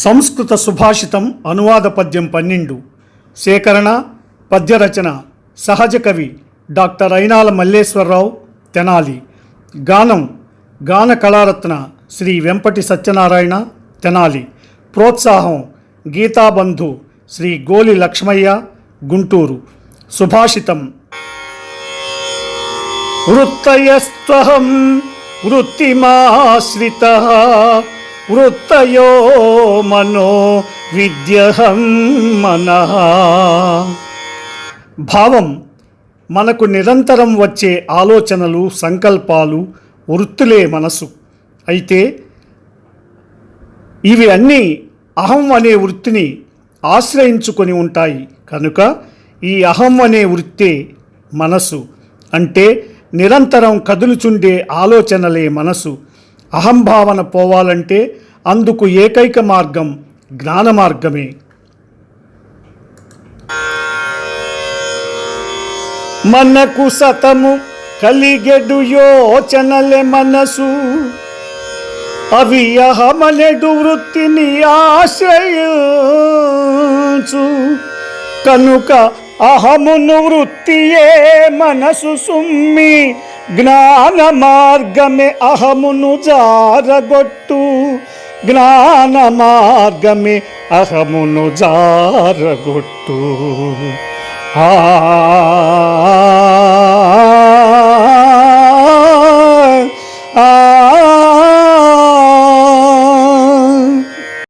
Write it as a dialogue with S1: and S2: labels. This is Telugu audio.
S1: సంస్కృత సుభాషితం అనువాద పద్యం పన్నెండు. సేకరణ పద్యరచన సహజ కవి డాక్టర్ అయినాల మల్లేశ్వరరావు తెనాలి. గానం గాన కళారత్న శ్రీ వెంపటి సత్యనారాయణ తెనాలి. ప్రోత్సాహం గీతాబంధు శ్రీ గోలి లక్ష్మయ్య గుంటూరు. సుభాషితం. వృత్తయస్త్వహం వృత్తిమాశ్రిత వృత్తయో మనో విద్యహం మన. భావం మనకు నిరంతరం వచ్చే ఆలోచనలు సంకల్పాలు వృత్తులే మనసు. అయితే ఇవి అన్నీ అహం అనే వృత్తిని ఆశ్రయించుకొని ఉంటాయి. కనుక ఈ అహం అనే వృత్తే మనసు. అంటే నిరంతరం కదులుచుండే ఆలోచనలే మనసు. అహంభావన పోవాలంటే అందుకు ఏకైక మార్గం జ్ఞాన మార్గమే. మనకు సతము కలిగెడు యోచనలే మనసు. అవి అహమనెడు వృత్తిని ఆశ్రయించు. కనుక అహమును వృత్తియే మనసు సుమ్మి జ్ఞాన మార్గమే అహమును జారగొట్టు. జ్ఞాన మార్గమే అహమును జారగొట్టు. ఆ